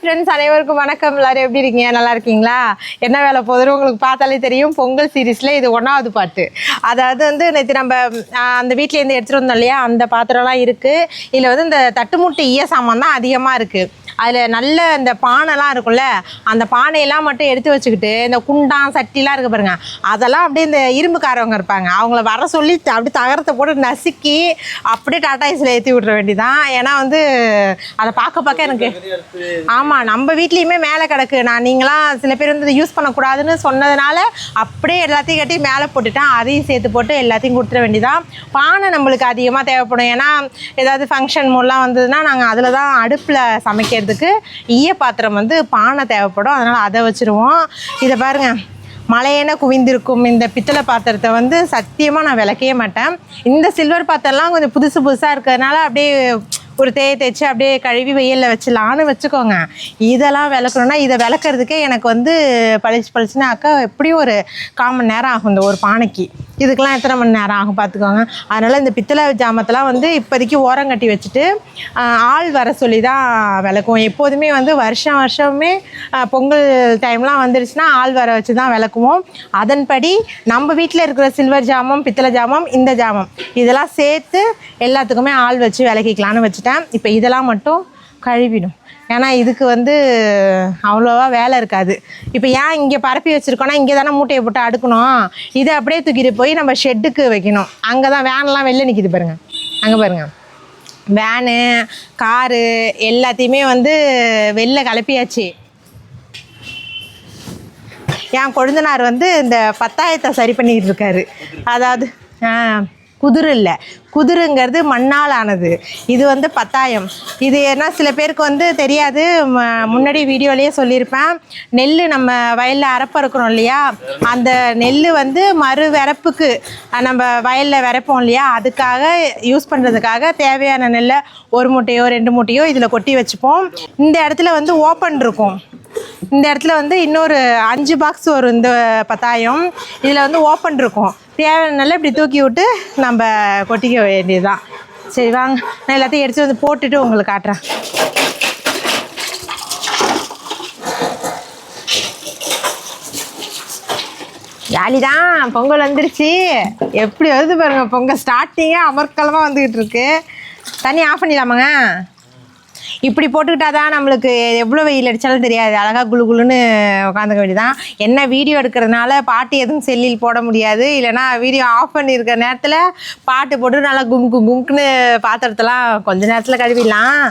Friends அனைவருக்கும் வணக்கம். எல்லாரும் எப்படி இருக்கீங்க? நல்லா இருக்கீங்களா? என்ன வேலை போதும் உங்களுக்கு பார்த்தாலே தெரியும். பொங்கல் சீரீஸில் இது ஒன்றாவது பாட்டு. அதாவது வந்து நேற்று நம்ம அந்த வீட்டிலேருந்து எடுத்துகிட்டு வந்தோம் இல்லையா? அந்த பாத்திரம்லாம் இருக்குது இதில் வந்து இந்த தட்டுமுட்டு ஈய சாமான் தான் அதிகமாக இருக்குது அதில் நல்ல இந்த பானைலாம் இருக்கும்ல அந்த பானையெல்லாம் மட்டும் எடுத்து வச்சுக்கிட்டு இந்த குண்டான் சட்டிலாம் இருக்கு பாருங்க அதெல்லாம் அப்படியே இந்த இரும்புக்காரவங்க இருப்பாங்க. அவங்கள வர சொல்லி அப்படி அப்படியே தகரத்தை போட்டு நசுக்கி அப்படியே டாடா ஐஸில் ஏற்றி விட்ற வேண்டிதான். ஏன்னா வந்து அதை பார்க்க பார்க்க எனக்கு ஆமாம் நம்ம வீட்லேயுமே மேலே கிடக்கு. நான் நீங்களாம் சில பேர் வந்து யூஸ் பண்ணக்கூடாதுன்னு சொன்னதுனால அப்படியே எல்லாத்தையும் கட்டி மேலே போட்டுட்டேன். அதையும் சேர்த்து போட்டு எல்லாத்தையும் கொடுத்துட வேண்டிதான். பானை நம்மளுக்கு அதிகமாக தேவைப்படும். ஏன்னா ஏதாவது ஃபங்க்ஷன் மூலம் வந்ததுன்னா நாங்கள் அதில் தான் அடுப்பில் செய்கிறதுக்கு ஈய பாத்திரம் வந்து பானை தேவைப்படும். அதனால் அதை வச்சுருவோம். இதை பாருங்கள் மலையென குவிந்திருக்கும் இந்த பித்தளை பாத்திரத்தை வந்து சத்தியமாக நான் விளக்கவே மாட்டேன். இந்த சில்வர் பாத்திரம்லாம் கொஞ்சம் புதுசு புதுசாக இருக்கிறதுனால அப்படியே ஒரு தேய் தேய்ச்சி அப்படியே கழுவி வெயிலில் வச்சிடலான்னு வச்சுக்கோங்க. இதெல்லாம் விளக்கணும்னா இதை விளக்குறதுக்கே எனக்கு வந்து பளிச்சு பழிச்சுனாக்கா எப்படியும் ஒரு கால் மணி நேரம் ஆகும் இந்த ஒரு பானைக்கு. இதுக்கெல்லாம் எத்தனை மணி நேரம் ஆகும் பார்த்துக்கோங்க. அதனால் இந்த பித்தளை ஜாமத்தெல்லாம் வந்து இப்போதைக்கு ஓரம் கட்டி வச்சுட்டு ஆள் வர சொல்லி தான் விளக்குவோம். எப்போதுமே வந்து வருஷம் வருஷமே பொங்கல் டைம்லாம் வந்துருச்சுன்னா ஆள் வர வச்சு தான் விளக்குவோம். அதன்படி நம்ம வீட்டில் இருக்கிற சில்வர் ஜாமம் பித்தளை ஜாமம் இந்த ஜாமம் இதெல்லாம் சேர்த்து எல்லாத்துக்குமே ஆள் வச்சு விளக்கிக்கலான்னு வச்சுட்டேன். இப்போ இதெல்லாம் மட்டும் கழுவிடும். ஏன்னா இதுக்கு வந்து அவ்வளோவா வேலை இருக்காது. இப்போ ஏன் இங்கே பரப்பி வச்சுருக்கோன்னா இங்கே தானே மூட்டையை போட்டு அடுக்கணும். இதை அப்படியே தூக்கிட்டு போய் நம்ம ஷெட்டுக்கு வைக்கணும். அங்கே தான் வேன்லாம் வெளில நிற்கிது பாருங்கள் அங்கே பாருங்கள் வேனு காரு எல்லாத்தையுமே வந்து வெளில கிளப்பியாச்சு என் கொழுந்தனார் வந்து இந்த பத்தாயத்தை சரி பண்ணிக்கிட்டு இருக்காரு. அதாவது ஆ, குதிரை இல்லை. குதிரைங்கிறது மண்ணால் ஆனது இது வந்து பத்தாயம். இது ஏன்னா சில பேருக்கு வந்து தெரியாது. முன்னாடி வீடியோலேயே சொல்லியிருப்பேன். நெல் நம்ம வயலில் அரைப்பறுக்கிறோம் இல்லையா? அந்த நெல் வந்து மறு விறப்புக்கு நம்ம வயலில் விரைப்போம் இல்லையா? அதுக்காக யூஸ் பண்ணுறதுக்காக தேவையான நெல்லை ஒரு மூட்டையோ ரெண்டு மூட்டையோ இதில் கொட்டி வச்சுப்போம். இந்த இடத்துல வந்து ஓப்பன் இருக்கும். இந்த இடத்துல வந்து இன்னொரு அஞ்சு பாக்ஸ் வரும் இந்த பத்தாயம். இதில் வந்து ஓப்பன் இருக்கும். தேவையான இப்படி தூக்கி விட்டு நம்ம கொட்டிக்க வேண்டியதுதான். சரி வாங்க. நான் எல்லாத்தையும் எடுத்து வந்து போட்டுட்டு உங்களுக்கு காட்டுறேன். ஜாலி தான் பொங்கல் வந்துருச்சு. எப்படி வருது பாருங்கள் பொங்கல் ஸ்டார்டிங்கே அமர்க்கலமாக வந்துக்கிட்டு இருக்கு. தண்ணி ஆஃப் பண்ணிடலாமாங்க? இப்படி போட்டுக்கிட்டா தான் நம்மளுக்கு எவ்வளோ வெயில் அடித்தாலும் தெரியாது. அழகாக குளு குளுன்னு உட்காந்துக்க வேண்டியதான் என்ன வீடியோ எடுக்கிறதுனால பாட்டு எதுவும் செல்லில் போட முடியாது. இல்லைன்னா வீடியோ ஆஃப் பண்ணியிருக்க நேரத்தில் பாட்டு போட்டு நல்லா கும்கு கும்குன்னு பாத்திரத்தெல்லாம் கொஞ்ச நேரத்தில் கழுவிடலாம்.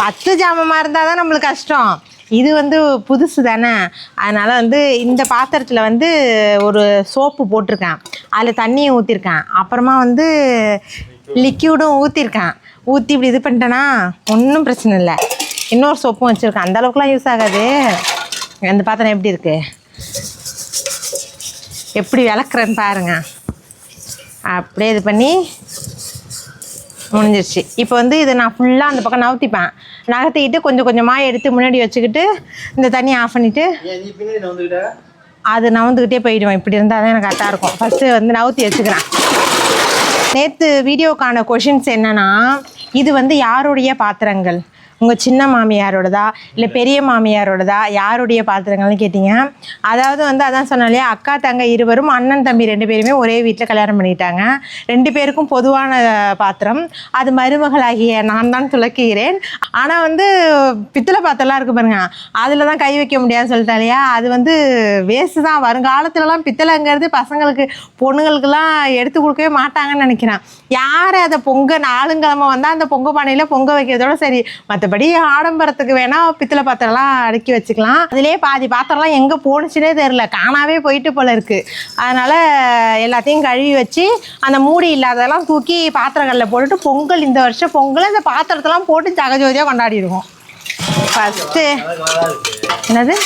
பத்து ஜாமமாக இருந்தால் தான் நம்மளுக்கு கஷ்டம். இது வந்து புதுசு தானே. அதனால் வந்து இந்த பாத்திரத்தில் வந்து ஒரு சோப்பு போட்டிருக்கேன். அதில் தண்ணியும் ஊற்றிருக்கேன் அப்புறமா வந்து லிக்யூடும் ஊற்றிருக்கேன் ஊற்றி இப்படி இது பண்ணிட்டேன்னா ஒன்றும் பிரச்சனை இல்லை. இன்னொரு சோப்பும் வச்சுருக்கேன். அந்த அளவுக்குலாம் யூஸ் ஆகாது. அந்த பாத்திரம் எப்படி இருக்கு? எப்படி விளக்குறேன்னு பாருங்க. அப்படியே இது பண்ணி முடிஞ்சிருச்சு. இப்போ வந்து இதை நான் ஃபுல்லாக அந்த பக்கம் நவுத்திப்பேன். நகர்த்திக்கிட்டு கொஞ்சம் கொஞ்சமாக எடுத்து முன்னாடி வச்சுக்கிட்டு இந்த தண்ணியை ஆஃப் பண்ணிவிட்டு அது நவுந்துக்கிட்டே போயிடுவேன். இப்படி இருந்தால் தான் எனக்கு கரெக்டாக இருக்கும். ஃபஸ்ட்டு வந்து நவுத்தி வச்சுக்கிறேன். நேற்று வீடியோக்கான கொஷின்ஸ் என்னன்னா இது வந்து யாருடைய பாத்திரங்கள்? உங்கள் சின்ன மாமியாரோடதா? இல்லை பெரிய மாமியாரோடதா? யாருடைய பாத்திரங்கள்னு கேட்டிங்க? அதாவது வந்து அதான் இல்லையா அக்கா தங்க இருவரும் அண்ணன் தம்பி ரெண்டு பேருமே ஒரே வீட்டில் கல்யாணம் பண்ணிட்டாங்க. ரெண்டு பேருக்கும் பொதுவான பாத்திரம். அது மருமகளாகிய நான் தான் துலக்குகிறேன். ஆனால் வந்து பித்தளை பாத்திரம்லாம் இருக்கு பாருங்க அதில் தான் கை வைக்க முடியாதுன்னு சொல்லிட்டேன் இல்லையா? அது வந்து வேஸ்ட்டு தான். வருங்காலத்துலலாம் பித்தளைங்கிறது பசங்களுக்கு பொண்ணுங்களுக்கெல்லாம் எடுத்து கொடுக்கவே மாட்டாங்கன்னு நினைக்கிறேன். யார் அதை பொங்க நாளுங்கிழமை வந்தால் அந்த பொங்க பானையில் பொங்க வைக்கிறதோட சரி மற்றபடி ஆடம்பரத்துக்கு வேணால் பித்தளை பாத்திரம்லாம் அடுக்கி வச்சுக்கலாம். அதுலேயே பாதி பாத்திரம்லாம் எங்கே போணுச்சுனே தெரில காணாவே போயிட்டு போல இருக்குது அதனால் எல்லாத்தையும் கழுவி வச்சு அந்த மூடி இல்லாததெல்லாம் தூக்கி பாத்திரங்களில் போட்டுட்டு பொங்கல் இந்த வருஷம் பொங்கல் அந்த பாத்திரத்தெல்லாம் போட்டு ஜகஜோதியாக கொண்டாடிடுவோம். ஃபஸ்ட்டு இருக்கு என்னது?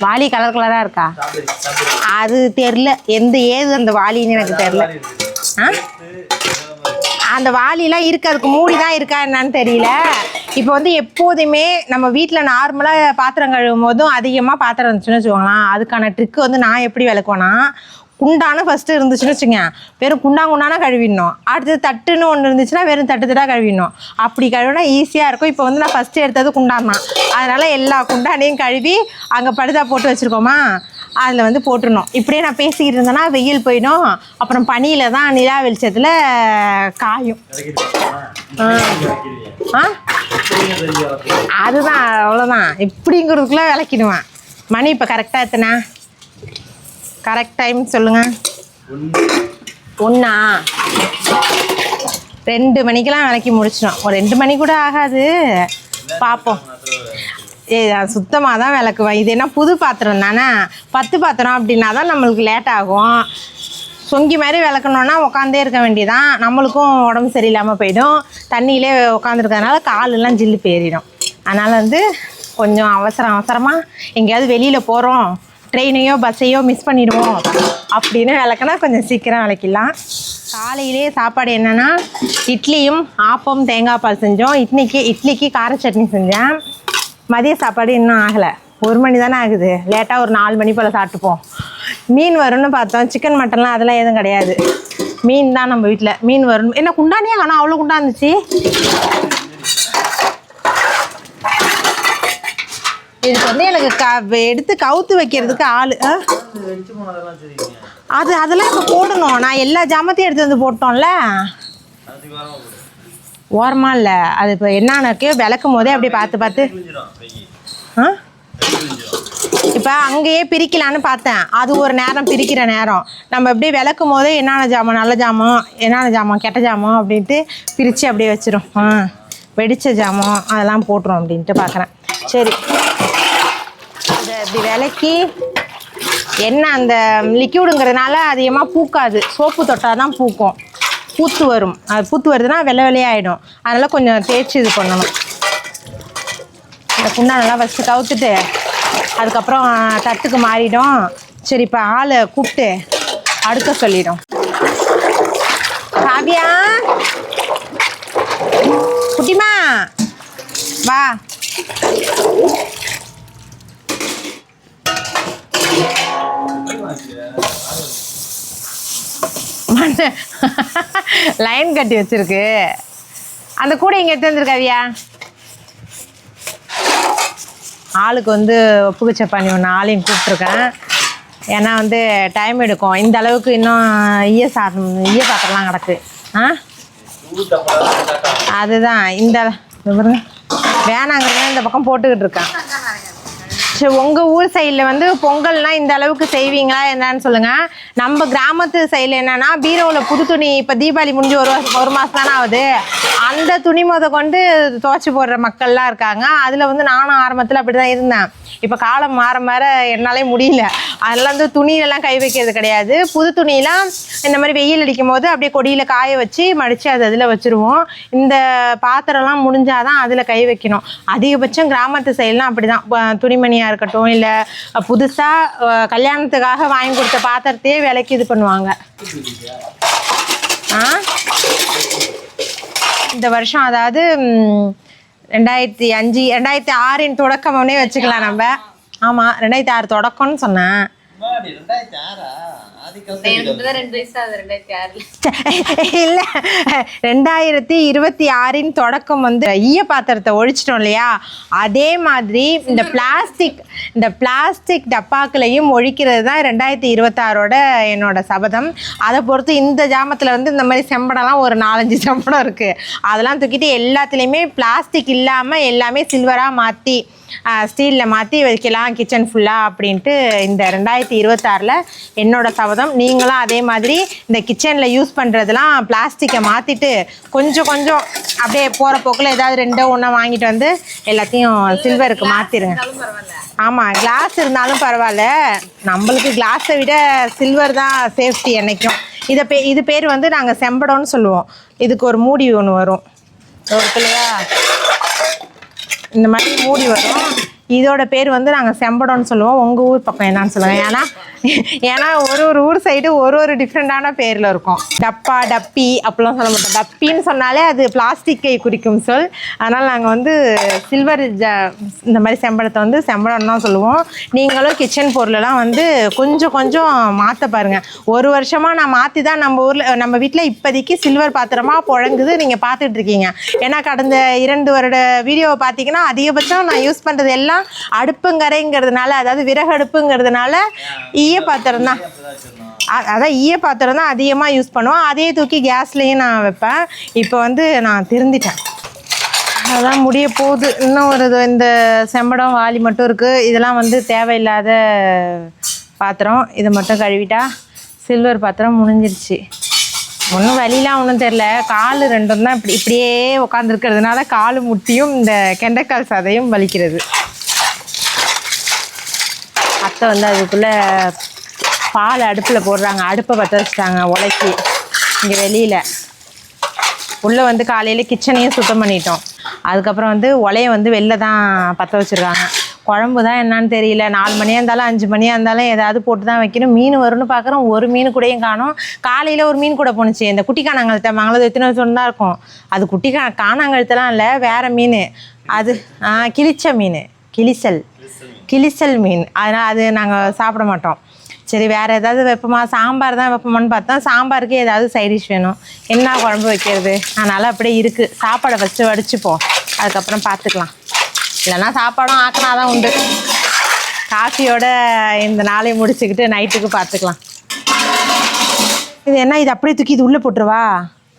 வாளி கலர் கலராக இருக்கா? அது தெரில எந்த ஏது அந்த வாளின்னு எனக்கு தெரில ஆ? அந்த வாளிலாம் இருக்கு அதுக்கு மூடி தான் இருக்கா என்னன்னு தெரியல. இப்போ வந்து எப்போதுமே நம்ம வீட்டில் நார்மலாக பாத்திரம் கழுவும் போதும் அதிகமாக பாத்திரம் இருந்துச்சுன்னு வச்சுக்கோங்களேன். அதுக்கான ட்ரிக்கு வந்து நான் எப்படி விளக்குவேன்னா குண்டான ஃபஸ்ட்டு இருந்துச்சுன்னு வச்சுங்க வெறும் குண்டாங்குண்டான கழுவிடணும். அடுத்தது தட்டுன்னு ஒன்று இருந்துச்சுன்னா வெறும் தட்டு தட்டாக கழுவிடணும். அப்படி கழுவினா ஈஸியாக இருக்கும். இப்போ வந்து நான் ஃபஸ்ட்டு எடுத்தது குண்டான் தான். அதனால் எல்லா குண்டானையும் கழுவி அங்கே படுதா போட்டு வச்சுருக்கோமா? அதில் வந்து போட்டுருணும் இப்படியே நான் பேசிக்கிட்டு இருந்தேன்னா வெயில் போயிடும். அப்புறம் பனியில் தான் நிலா வெளிச்சத்தில் காயும். ஆ? அதுதான் அவ்வளோதான் இப்படிங்கிறதுக்குள்ளே விளக்கிடுவேன். மணி இப்போ கரெக்டாக எத்தனை? கரெக்ட் டைம் சொல்லுங்கள் ஒன்று ரெண்டு மணிக்கெல்லாம் விளக்கி முடிச்சிடும் ஒரு ரெண்டு மணி கூட ஆகாது. பார்ப்போம் சுத்தமாக தான் விளக்குவேன். இது என்ன புது பாத்திரம் தானே? பத்து பாத்திரம் அப்படின்னா தான் நம்மளுக்கு லேட் ஆகும். சொங்கி மாதிரி விளக்கணுன்னா உட்காந்தே இருக்க வேண்டியதான் நம்மளுக்கும் உடம்பு சரியில்லாமல் போயிடும். தண்ணியிலே உட்காந்துருக்கறதுனால காலெல்லாம் ஜில்லு போயிடும் அதனால் வந்து கொஞ்சம் அவசரம் அவசரமாக எங்கேயாவது வெளியில் போகிறோம் ட்ரெயினையோ பஸ்ஸையோ மிஸ் பண்ணிடுவோம் அப்படின்னு விளக்குனா கொஞ்சம் சீக்கிரம் விளக்கிடலாம். காலையிலே சாப்பாடு என்னென்னா இட்லியும் ஆப்பம் தேங்காய் பால் செஞ்சோம். இட்லிக்கு இட்லிக்கு கார சட்னி செஞ்சேன். மதிய சாப்பாடு இன்னும் ஆகலை. ஒரு மணி தானே ஆகுது. லேட்டாக ஒரு நாலு மணி போல் சாப்பிட்டுப்போம். மீன் வரும்னு பார்த்தோம். சிக்கன் மட்டன்லாம் அதெல்லாம் எதுவும் கிடையாது. மீன் தான் நம்ம வீட்டில் மீன் வரும். என்ன குண்டானியா? ஆனால் அவ்வளோ குண்டா இருந்துச்சு. இதுக்கு வந்து எனக்கு க எடுத்து கவுத்து வைக்கிறதுக்கு ஆள். ஆ? அது அதெல்லாம் இப்போ போடணும். நான் எல்லா ஜாமத்தையும் எடுத்து வந்து போட்டோம்ல. ஓரமாக இல்லை. அது இப்போ என்னன்னு விளக்கும் போதே அப்படியே பார்த்து பார்த்து. ஆ? இப்போ அங்கேயே பிரிக்கலான்னு பார்த்தேன். அது ஒரு நேரம் பிரிக்கிற நேரம். நம்ம எப்படி விளக்கும் போதே என்னென்ன ஜாமான் நல்ல ஜாமான் என்னென்ன ஜாமான் கெட்ட ஜாமான் அப்படின்ட்டு பிரித்து அப்படியே வச்சிரும். ஆ வெடித்த ஜாமான் அதெல்லாம் போட்டுரும் அப்படின்ட்டு பார்க்குறேன். சரி. அதை இப்படி விளக்கி என்ன அந்த லிக்யூடுங்கிறதுனால அதிகமாக பூக்காது. சோப்பு தொட்டால் தான் பூக்கும். பூத்து வரும். அது பூத்து வருதுன்னா வெள்ளை வெள்ளையாயிடும் அதனால் கொஞ்சம் தேய்ச்சி இது பண்ணணும். இந்த நல்லா ஃபஸ்ட்டு கவுத்துட்டு அதுக்கப்புறம் தட்டுக்கு மாறிடும். சரி இப்போ ஆளை கூப்பிட்டு அடுக்க சொல்லிடும். காவியா? குட்டிமா? வா. மண்ணு லைன் கட்டி வச்சிருக்கு. அந்த கூடை இங்கே எடுத்து வந்துருக்காவியா ஆளுக்கு வந்து ஒப்புக்கு பண்ணி ஒன்று ஆளையும் கூப்பிட்ருக்கேன் ஏன்னா வந்து டைம் எடுக்கும். இந்த அளவுக்கு இன்னும் ஈய சாதம் ஈய பாத்திரம்லாம் கிடக்கு ஆ? அதுதான். இந்த இது வேணாங்கிறத இந்த பக்கம் போட்டுக்கிட்டு இருக்கேன். சரி உங்கள் ஊர் சைடில் வந்து பொங்கல்னால் இந்த அளவுக்கு செய்வீங்களா என்னன்னு சொல்லுங்கள் நம்ம கிராமத்து சைடில் என்னென்னா பீரோவில் புது துணி இப்போ தீபாவளி முடிஞ்சு ஒரு ஒரு மாதம் தானே ஆகுது. அந்த துணி முத கொண்டு துவைச்சி போடுற மக்கள்லாம் இருக்காங்க. அதில் வந்து நானும் ஆரம்பத்தில் அப்படி தான் இருந்தேன். இப்போ காலம் மாற மாற என்னாலே முடியல. அதெல்லாம் வந்து துணியெல்லாம் கை வைக்கிறது கிடையாது. புது துணியெலாம் இந்த மாதிரி வெயில் அடிக்கும் போது அப்படியே கொடியில் காய வச்சு மடித்து அது அதில் வச்சுருவோம். இந்த பாத்திரம்லாம் முடிஞ்சாதான் அதில் கை வைக்கணும். அதிகபட்சம் கிராமத்து சைட்லாம் அப்படி தான் துணிமணியாக இருக்கட்டும் இல்லை புதுசாக கல்யாணத்துக்காக வாங்கி கொடுத்த பாத்திரத்தையே விலைக்கு இது பண்ணுவாங்க. ஆ? இந்த வருஷம் அதாவது ரெண்டாயிரத்தி அஞ்சு ரெண்டாயிரத்தி ஆறின் தொடக்கம்னே வச்சுக்கலாம் நம்ம. ஆமாம் ரெண்டாயிரத்தி ஆறு தொடக்கம்னு சொன்னேன். இல்லை. ரெண்டாயிரத்தி இருபத்தி ஆறின் தொடக்கம் வந்து ஈய பாத்திரத்தை ஒழிச்சிட்டோம் இல்லையா? அதே மாதிரி இந்த பிளாஸ்டிக் இந்த பிளாஸ்டிக் டப்பாக்களையும் ஒழிக்கிறது தான் ரெண்டாயிரத்தி இருபத்தாறோட என்னோட சபதம். அதை பொறுத்து இந்த ஜாமத்தில் வந்து இந்த மாதிரி செம்படம்லாம் ஒரு நாலஞ்சு செம்படம் இருக்குது அதெல்லாம் தூக்கிட்டு எல்லாத்துலேயுமே பிளாஸ்டிக் இல்லாமல் எல்லாமே சில்வராக மாற்றி ஸ்டீலில் மாற்றி வைக்கலாம் கிச்சன் ஃபுல்லாக அப்படின்ட்டு இந்த ரெண்டாயிரத்தி இருபத்தாறில் என்னோட சபதம் நீங்களும் அதே மாதிரி இந்த கிச்சனில் யூஸ் பண்ணுறதுலாம் பிளாஸ்டிக்கை மாற்றிட்டு கொஞ்சம் கொஞ்சம் அப்படியே போகிற போக்கில் ஏதாவது ரெண்டோ ஒன்றா வாங்கிட்டு வந்து எல்லாத்தையும் சில்வருக்கு மாற்றிடுங்க ஆமாம் கிளாஸ் இருந்தாலும் பரவாயில்ல. நம்மளுக்கு கிளாஸை விட சில்வர் தான் சேஃப்டி என்றைக்கும் இதை பே இது பேர் வந்து நாங்கள் செம்படம்னு சொல்லுவோம். இதுக்கு ஒரு மூடி ஒன்று வரும். ஒரு பிள்ளையா இந்த மாதிரி மூடி வரும். இதோட பேர் வந்து நாங்கள் செம்படம்னு சொல்லுவோம். உங்கள் ஊர் பக்கம் என்னன்னு சொல்லுவேன் ஏன்னா ஏன்னா ஒரு ஒரு ஊர் சைடு ஒரு ஒரு டிஃப்ரெண்ட்டான பேரில் இருக்கும். டப்பா டப்பி அப்படிலாம் சொல்ல மாட்டோம். டப்பின்னு சொன்னாலே அது பிளாஸ்டிக்கை குறிக்கும் சொல். அதனால் நாங்கள் வந்து சில்வர் ஜ இந்த மாதிரி செம்படத்தை வந்து செம்படம் தான் சொல்லுவோம். நீங்களும் கிச்சன் பொருளெல்லாம் வந்து கொஞ்சம் கொஞ்சம் மாற்ற பாருங்கள் ஒரு வருஷமாக நான் மாற்றி தான் நம்ம ஊரில் நம்ம வீட்டில் இப்போதைக்கு சில்வர் பாத்திரமாக புழங்குது நீங்கள் பார்த்துட்ருக்கீங்க ஏன்னா கடந்த இரண்டு வருட வீடியோவை பார்த்தீங்கன்னா அதிகபட்சம் நான் யூஸ் பண்ணுறது எல்லாம் அடுப்புங்கரைங்கிறதுனால அதாவது விறகு அடுப்புங்கிறதுனால ஈய பாத்திரம் தான். அதான் ஈய பாத்திரம் தான் அதிகமாக யூஸ் பண்ணுவோம். அதே தூக்கி கேஸ்லேயும் நான் வைப்பேன். இப்போ வந்து நான் திருந்திட்டேன். அதான் முடிய போகுது. இன்னும் ஒரு இது இந்த செம்படம் வாளி மட்டும் இருக்குது இதெல்லாம் வந்து தேவையில்லாத பாத்திரம். இதை மட்டும் கழுவிட்டா சில்வர் பாத்திரம் முடிஞ்சிருச்சு. ஒன்றும் வலிலாம் ஒன்றும் தெரில கால் ரெண்டும் தான் இப்படி இப்படியே உட்காந்துருக்கிறதுனால கால் முட்டியும் இந்த கெண்டைக்கால் சதையும் வலிக்கிறது. அத்தை வந்து அதுக்குள்ளே பால் அடுப்பில் போடுறாங்க. அடுப்பை பற்ற வச்சுட்டாங்க உலக்கி இங்கே வெளியில். உள்ளே வந்து காலையில் கிச்சனையும் சுத்தம் பண்ணிட்டோம். அதுக்கப்புறம் வந்து உலையை வந்து வெளில தான் பற்ற வச்சுருக்காங்க. குழம்பு தான் என்னன்னு தெரியல. நாலு மணியாக இருந்தாலும் அஞ்சு மணியாக இருந்தாலும் ஏதாவது போட்டு தான் வைக்கணும். மீன் வரும்னு பார்க்குறோம் ஒரு மீன் கூடயும் காணும். காலையில் ஒரு மீன் கூட போணுச்சு. இந்த குட்டி காணாங்கழுத்த மங்களது எத்தனை வருஷம் தான் இருக்கும். அது குட்டி கா காணாங்கழுத்தெல்லாம் இல்லை வேறு மீன். அது கிழிச்ச மீன். கிளிசல் கிளிசல் மீன். அதனால் அது நாங்கள் சாப்பிட மாட்டோம். சரி வேறு ஏதாவது வைப்போமா? சாம்பார் தான் வைப்போமான்னு பார்த்தா சாம்பாருக்கு ஏதாவது சைட் டிஷ் வேணும். என்ன குழம்பு வைக்கிறது? அதனால் அப்படியே இருக்குது சாப்பாடை ஃபஸ்ட்டு வடிச்சுப்போம் அதுக்கப்புறம் பார்த்துக்கலாம். இல்லைன்னா சாப்பாடும் ஆக்கினா தான் உண்டு. காஃபியோட இந்த நாளை முடிச்சுக்கிட்டு நைட்டுக்கு பார்த்துக்கலாம். இது என்ன? இது அப்படியே தூக்கி இது உள்ளே போட்டுருவா?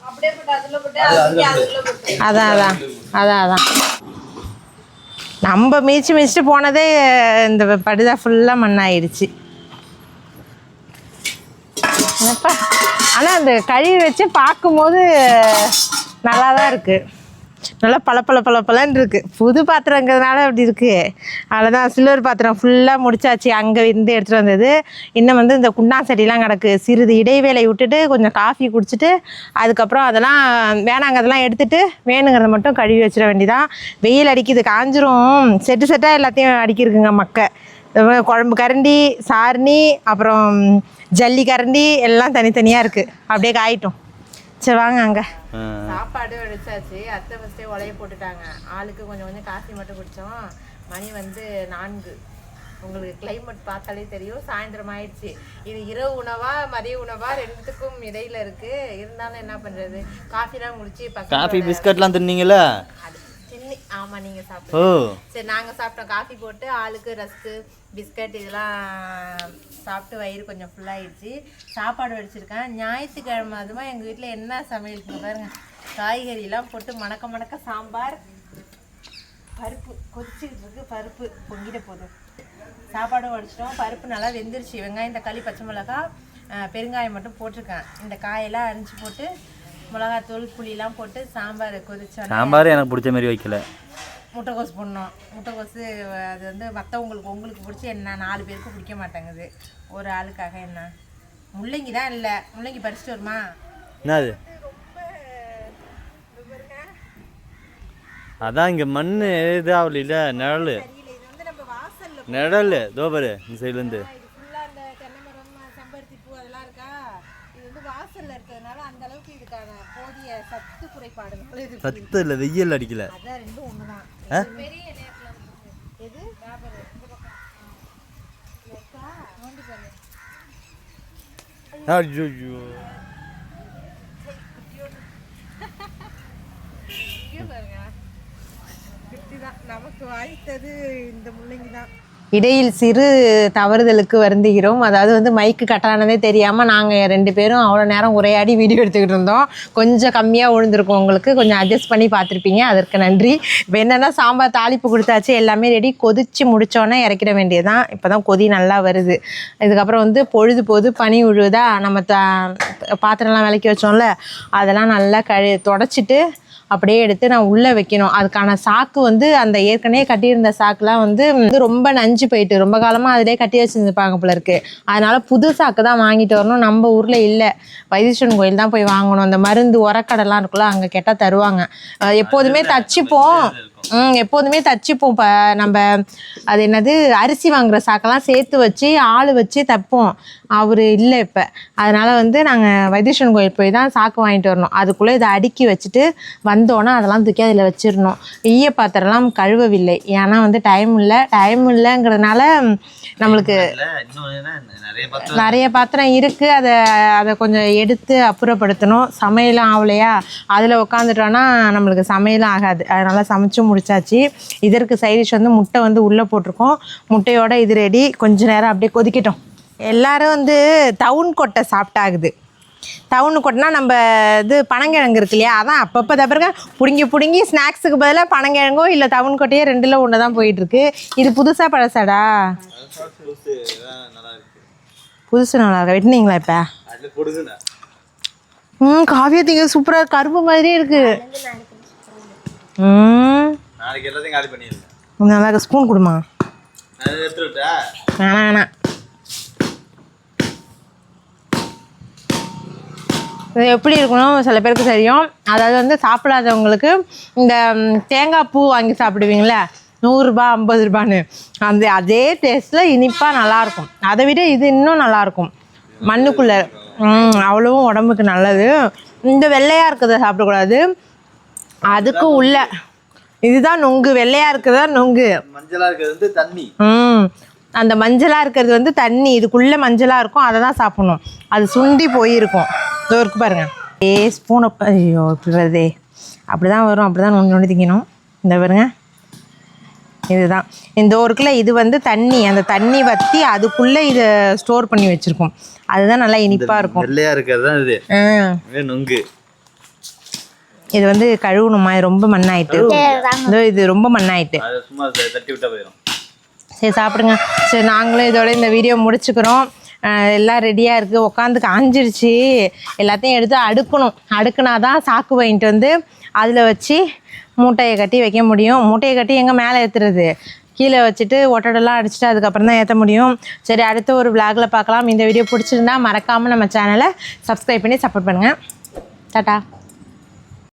அப்படியே போட்டு அதுல போட்டு அதுல அதுல போட்டு. அதான் அதான். அதான் அதான். நம்ம மீச்சு மிச்சிட்டு போனதே இந்த படுதா ஃபுல்லாக மண்ணாயிடுச்சு என்னப்பா? ஆனால் அந்த கழுவி வச்சு பார்க்கும்போது நல்லா தான் இருக்குது நல்லா பல பல பல பலன்னு இருக்குது புது பாத்திரங்கிறதுனால அப்படி இருக்குது அவ்வளோதான் சில்வர் பாத்திரம் ஃபுல்லாக முடிச்சாச்சு. அங்கே இருந்து எடுத்துகிட்டு வந்தது. இன்னும் வந்து இந்த குண்டா செடிலாம் கிடக்கு. சிறிது இடைவேளை விட்டுட்டு கொஞ்சம் காஃபி குடிச்சிட்டு அதுக்கப்புறம் அதெல்லாம் வேணாங்க அதெல்லாம் எடுத்துகிட்டு வேணுங்கிறத மட்டும் கழுவி வச்சிட வேண்டிதான். வெயில் அடிக்குது காஞ்சிரும். செட்டு செட்டாக எல்லாத்தையும் அடிக்கிருக்குங்க மக்கள் குழம்பு கரண்டி சாரணி அப்புறம் ஜல்லி கரண்டி எல்லாம் தனித்தனியாக இருக்குது அப்படியே காயிட்டோம். சரி வாங்க அங்கே சாப்பாடு வடிச்சாச்சு. அத்தை ஃபஸ்ட்டே உலைய போட்டுட்டாங்க. ஆளுக்கு கொஞ்சம் கொஞ்சம் காஃபி மட்டும் குடித்தோம் மணி வந்து நான்கு. உங்களுக்கு கிளைமேட் பார்த்தாலே தெரியும். சாயந்தரம் ஆயிடுச்சு. இது இரவு உணவா மதிய உணவா ரெண்டுத்துக்கும் இடையில இருக்கு. இருந்தாலும் என்ன பண்றது? காஃபிலாம் குடிச்சு காஃபி பிஸ்கட்லாம் தின்னீங்களா ஆமா நீங்க ஓ. சரி நாங்க சாப்பிட்டோம் காஃபி போட்டு ஆளுக்கு ரஸ்க்கு பிஸ்கட் இதெல்லாம் சாப்பிட்டு வயிறு கொஞ்சம் ஃபுல்லாகிடுச்சு சாப்பாடு வடிச்சிருக்கேன். ஞாயிற்றுக்கிழமை அதுமா எங்கள் வீட்டில் என்ன சமையல் பாருங்க. காய்கறிலாம் போட்டு மணக்க மணக்க சாம்பார் பருப்பு. கொதிச்சுக்கிட்டு இருக்கு பருப்பு. பொங்கிட போதும் சாப்பாடும் வடிச்சிட்டோம். பருப்பு நல்லா வெந்துருச்சு. வெங்காயம் தக்காளி பச்சை மிளகா அஹ், பெருங்காயம் மட்டும் போட்டிருக்கேன். இந்த காயெல்லாம் அரிஞ்சு போட்டு மிளகாத்தூள் புளியெல்லாம் போட்டு சாம்பார் கொதிச்சோன்னே சாம்பார் எனக்கு பிடிச்ச மாதிரி வைக்கல. முட்டைக்கோஸ் போடணும். முட்டைக்கோஸு அது வந்து மற்றவங்களுக்கு உங்களுக்கு பிடிச்சி என்ன? நாலு பேருக்கு பிடிக்க மாட்டேங்குது. ஒரு ஆளுக்காக என்ன? முள்ளங்கி தான் இல்லை. முள்ளங்கி பறிச்சுட்டு வருமா? என்னது? அதான் இங்கே மண் இதாகல நிழல். இது வந்து நம்ம வாசலில் நிழல். தோபரு இந்த சைட்லேருந்து இது ஃபுல்லாக அந்த தென்னை மரம் செம்பருத்தி பூ அதெல்லாம் இருக்கா இது வந்து வாசலில் இருக்கிறதுனால அந்த அளவுக்கு இதுக்கான போதிய சத்து இல்லை வெயில் அடிக்கல. ஐயோ நமக்கு வாய்த்தது இந்த முள்ளங்கி தான் இடையில் சிறு தவறுதலுக்கு வருந்துகிறோம். அதாவது வந்து மைக்கு கட்டானதே தெரியாமல் நாங்கள் ரெண்டு பேரும் அவ்வளோ நேரம் உரையாடி வீடியோ எடுத்துக்கிட்டு இருந்தோம். கொஞ்சம் கம்மியாக விழுந்திருக்கும் உங்களுக்கு. கொஞ்சம் அட்ஜஸ்ட் பண்ணி பார்த்துருப்பீங்க. அதற்கு நன்றி. இப்போ என்னென்னா சாம்பார் தாளிப்பு கொடுத்தாச்சு. எல்லாமே ரெடி கொதிச்சு முடிச்சோன்னே இறக்கிட வேண்டியதுதான். இப்போ தான் கொதி நல்லா வருது. இதுக்கப்புறம் வந்து பொழுது போது பனி உழுவுதா? நம்ம த பாத்திரம்லாம் விளக்கி வச்சோம்ல. அதெல்லாம் நல்லா கழு தொடச்சிட்டு அப்படியே எடுத்து நான் உள்ளே வைக்கணும். அதுக்கான சாக்கு வந்து அந்த ஏற்கனவே கட்டியிருந்த சாக்குலாம் வந்து வந்து ரொம்ப நஞ்சு போயிட்டு ரொம்ப காலமாக அதிலே கட்டி வச்சுருந்துருப்பாங்க போல இருக்கு. அதனால புது சாக்கு தான் வாங்கிட்டு வரணும். நம்ம ஊரில் இல்லை. வைத்தீஸ்வரன் கோயில் தான் போய் வாங்கணும். அந்த மருந்து உரக்கடைலாம் இருக்குல்ல அங்கே கேட்டால் தருவாங்க. எப்போதுமே தச்சுப்போம். எப்போதுமே தச்சுப்போம். இப்போ நம்ம அது என்னது அரிசி வாங்குற சாக்கெல்லாம் சேர்த்து வச்சு ஆள் வச்சு தைப்போம். அவர் இல்லை இப்போ. அதனால் வந்து நாங்கள் வைத்தீஸ்வரன் கோயில் போய் தான் சாக்கு வாங்கிட்டு வரணும். அதுக்குள்ளே இதை அடுக்கி வச்சுட்டு வந்தோன்னே அதெல்லாம் தூக்கி அதில் வச்சிடணும். ஈய பாத்திரம்லாம் கழுவவில்லை. ஏன்னா வந்து டைம் இல்லை. டைம் இல்லைங்கிறதுனால நம்மளுக்கு நிறைய பாத்திரம் இருக்குது அதை அதை கொஞ்சம் எடுத்து அப்புறப்படுத்தணும். சமையலும் ஆகலையா அதில் உட்காந்துட்டோன்னா நம்மளுக்கு சமையலும் ஆகாது. அதனால் சமைச்சு முடிச்சாச்சு. இதற்கு சைடிஷ் வந்து முட்டை வந்து உள்ளே போட்டிருக்கோம். முட்டையோட இது ரெடி கொஞ்ச நேரம் அப்படியே கொதிக்கட்டும். எல்லாரும் வந்து டவுன் கொட்டை சாப்பிட்டாகுது. டவுன் கொட்டினா நம்ம இது பனங்கிழங்கு இருக்கு இல்லையா? அதான் அப்பப்போ தப்பிருக்க பிடுங்கி பிடுங்கி ஸ்நாக்ஸுக்கு பதிலாக பனங்கிழங்கோ இல்லை டவுன் கொட்டையோ ரெண்டில் ஒன்று தான் போயிட்டுருக்கு. இது புதுசாக பழசாடா? புதுசு நல்லா இருக்கா? வெட்டினீங்களா இப்போ? ம் காவியத்திங்க சூப்பராக கரும்பு மாதிரியே இருக்குது ம். நாளைக்கு எல்லாத்தையும் காலி பண்ணிடுங்க நல்லா இருக்கு ஸ்பூன் கொடுமா. நான் எடுத்து விட்டா வேணாம் வேணாம். இது எப்படி இருக்கணும் சில பேருக்கு தெரியும். அதாவது வந்து சாப்பிடாதவங்களுக்கு இந்த தேங்காய் பூ வாங்கி சாப்பிடுவீங்களே நூறுரூபா ஐம்பது ரூபான்னு. அந்த அதே டேஸ்ட்டில் இனிப்பாக நல்லாயிருக்கும். அதை விட இது இன்னும் நல்லாயிருக்கும். மண்ணுக்குள்ளே. அவ்வளவும் உடம்புக்கு நல்லது. இந்த வெள்ளையாக இருக்கிறத சாப்பிடக்கூடாது. அதுக்கு உள்ள. இதுதான் நொங்கு வெள்ளையாக இருக்கிறதா நொங்கு? மஞ்சளா இருக்கிறது வந்து தண்ணி. ம். அந்த மஞ்சளாக இருக்கிறது வந்து தண்ணி இதுக்குள்ளே மஞ்சளாக இருக்கும் அதை தான் சாப்பிடணும். அது சுண்டி போயிருக்கும். இதோ இருக்கு பாருங்க. ஏ ஸ்பூனை ஐயோ இப்படி வருதே. அப்படி தான் வரும் அப்படி தான் நொண்டி நொண்டி திங்கணும். இந்த பாருங்க. இதுதான். இந்த இருக்குல்ல இது வந்து தண்ணி அந்த தண்ணி வற்றி அதுக்குள்ளே இதை ஸ்டோர் பண்ணி வச்சுருக்கோம். அதுதான் நல்லா இனிப்பாக இருக்கும். வெள்ளையா இருக்கிறது தான் இது நொங்கு. இது வந்து கழுவணுமா? இது ரொம்ப மண்ணாயிட்டு. இதோ இது ரொம்ப மண்ணாயிட்டு. அதை சும்மா த- தட்டி விட்டா போயிடும் சரி சாப்பிடுங்க. சரி நாங்களும் இதோட இந்த வீடியோ முடிச்சுக்கிறோம். எல்லாம் ரெடியாக இருக்குது உட்காந்து காஞ்சிருச்சு. எல்லாத்தையும் எடுத்து அடுக்கணும். அடுக்குனா தான் சாக்கு வாங்கிட்டு வந்து அதில் வச்சு மூட்டையை கட்டி வைக்க முடியும். மூட்டையை கட்டி எங்கே மேலே ஏற்றுறது கீழே வச்சுட்டு ஒட்டடெல்லாம் அடிச்சுட்டு அதுக்கப்புறம் தான் ஏற்ற முடியும். சரி அடுத்த ஒரு விளாகில் பார்க்கலாம். இந்த வீடியோ பிடிச்சிருந்தா மறக்காமல் நம்ம சேனலை சப்ஸ்கிரைப் பண்ணி சப்போர்ட் பண்ணுங்கள் டாட்டா.